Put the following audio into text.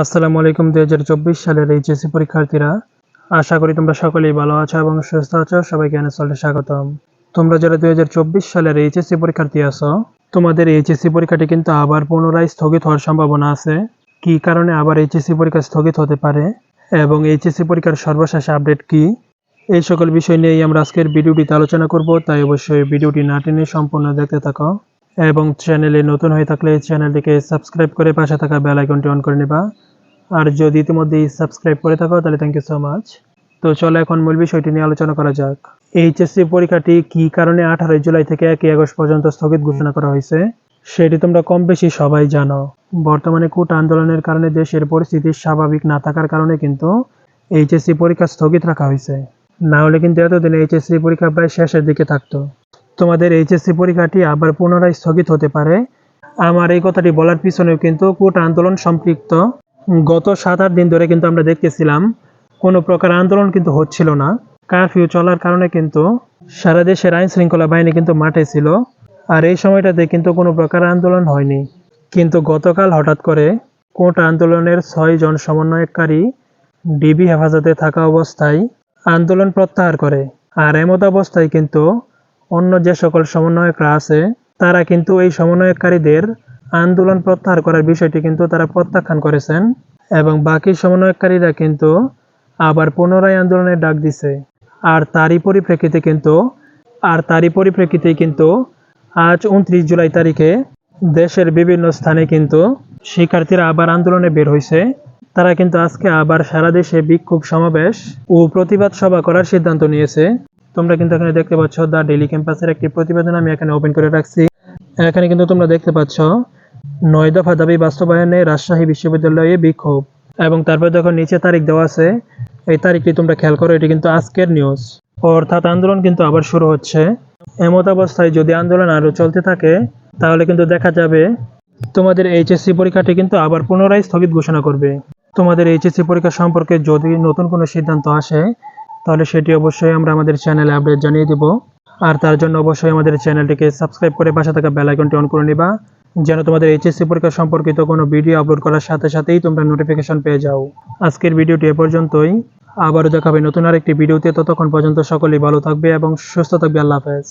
আসসালামু আলাইকুম, দুই হাজার চব্বিশ সালের এইচএসসি পরীক্ষার্থীরা। আশা করি তোমরা সকলেই ভালো আছো এবং সুস্থ আছো। সবাইকে এনএসএলে স্বাগতম। তোমরা যারা দুই হাজার চব্বিশ সালের এইচএসসি পরীক্ষার্থী আছো, তোমাদের এইচএসসি পরীক্ষাটি কিন্তু আবার পুনরায় স্থগিত হওয়ার সম্ভাবনা আছে। কি কারণে আবার এইচএসসি পরীক্ষা স্থগিত হতে পারে এবং এইচএসসি পরীক্ষার সর্বশেষ আপডেট কি? এই সকল বিষয় নিয়েই আমরা আজকের ভিডিওটিতে আলোচনা করব, তাই অবশ্যই ভিডিওটি না টেনে সম্পূর্ণ দেখতে থাকো। এবং চ্যানেলে নতুন হয়ে থাকলে চ্যানেলটিকে সাবস্ক্রাইব করে পাশে থাকা বেল আইকনটি অন করে নেবা। আর যদি ইতিমধ্যেই সাবস্ক্রাইব করে থাকো, তাহলে থ্যাংক ইউ সো মাচ তো চলো এখন মূল বিষয়টি নিয়ে আলোচনা করা যাক। এইচএসসি পরীক্ষাটি কি কারণে আঠারোই জুলাই থেকে একই আগস্ট পর্যন্ত স্থগিত ঘোষণা করা হয়েছে? সেটি তোমরা কম বেশি সবাই জানো। বর্তমানে কূট আন্দোলনের কারণে দেশের পরিস্থিতি স্বাভাবিক না থাকার কারণে কিন্তু এইচএসসি পরীক্ষা স্থগিত রাখা হয়েছে। না হলে কিন্তু এতদিন এইচএসসি পরীক্ষা প্রায় শেষের দিকে থাকতো। তোমাদের এইচএসসি পরীক্ষাটি আবার পুনরায় স্থগিত হতে পারে। আমার এই কথাটি বলার পিছনেও কিন্তু কোটা আন্দোলন সম্পৃক্ত। গত সাত আট দিন ধরে কিন্তু আমরা দেখতেছিলাম, কোনো প্রকার আন্দোলন কিন্তু হচ্ছিল না। কারফিউ চলার কারণে কিন্তু সারা দেশের আইন শৃঙ্খলা বাহিনী কিন্তু মাঠে ছিল, আর এই সময়টাতে কিন্তু কোনো প্রকার আন্দোলন হয়নি। কিন্তু গতকাল হঠাৎ করে কোট আন্দোলনের ছয় জন সমন্বয়কারী ডিবি হেফাজতে থাকা অবস্থায় আন্দোলন প্রত্যাহার করে, আর এমত অবস্থায় কিন্তু অন্য যে সকল সমন্বয়করা আছে, তারা কিন্তু এই সমন্বয়কারীদের আন্দোলন প্রত্যাহার করার বিষয়টি কিন্তু তারা প্রত্যাখ্যান করেছেন এবং বাকি সমন্বয়কারীরা কিন্তু আবার পুনরায় আন্দোলনের ডাক দিছে। আর তারই পরিপ্রেক্ষিতে কিন্তু, আর তারই পরিপ্রেক্ষিতে কিন্তু আজ উনত্রিশ জুলাই তারিখে দেশের বিভিন্ন স্থানে কিন্তু শিক্ষার্থীরা আবার আন্দোলনে বের হয়েছে তারা কিন্তু আজকে আবার সারা দেশে বিক্ষোভ সমাবেশ ও প্রতিবাদ সভা করার সিদ্ধান্ত নিয়েছে। তোমরা কিন্তু এখানে দেখতে পাচ্ছ দ্য ডেলি ক্যাম্পাসের একটি প্রতিবেদন আমি এখানে ওপেন করে রাখছি। এখানে কিন্তু তোমরা দেখতে পাচ্ছ নয় দফা দাবি বাস্তবায়নে রাজশাহী বিশ্ববিদ্যালয়ে বিক্ষোভ এবং তারপর দেখো নিচে তারিখ দেওয়া আছে। এই তারিখটি তোমরা খেয়াল করো, এটি কিন্তু আজকের নিউজ। অর্থাৎ আন্দোলন কিন্তু আবার শুরু হচ্ছে। এমত অবস্থায় যদি আন্দোলন আরও চলতে থাকে, তাহলে কিন্তু দেখা যাবে তোমাদের এইচএসসি পরীক্ষাটি কিন্তু আবার পুনরায় স্থগিত ঘোষণা করবে। তোমাদের এইচএসসি পরীক্ষা সম্পর্কে যদি নতুন কোনো সিদ্ধান্ত আসে তাহলে সেটি অবশ্যই আমরা আমাদের চ্যানেলে আপডেট জানিয়ে দেব। আর তার জন্য অবশ্যই আমাদের চ্যানেলটিকে সাবস্ক্রাইব করে পাশে থাকা বেলাইকনটি অন করে নিবা, যেন তোমাদের এইচএসসি পরীক্ষা সম্পর্কিত কোনো ভিডিও আপলোড করার সাথে সাথেই তোমরা নোটিফিকেশন পেয়ে যাও। আজকের ভিডিওটি এ পর্যন্তই। আবারও দেখাবে নতুন আরেকটি ভিডিওতে ততক্ষণ পর্যন্ত সকলেই ভালো থাকবে এবং সুস্থ থাকবে। আল্লাহ হাফেজ।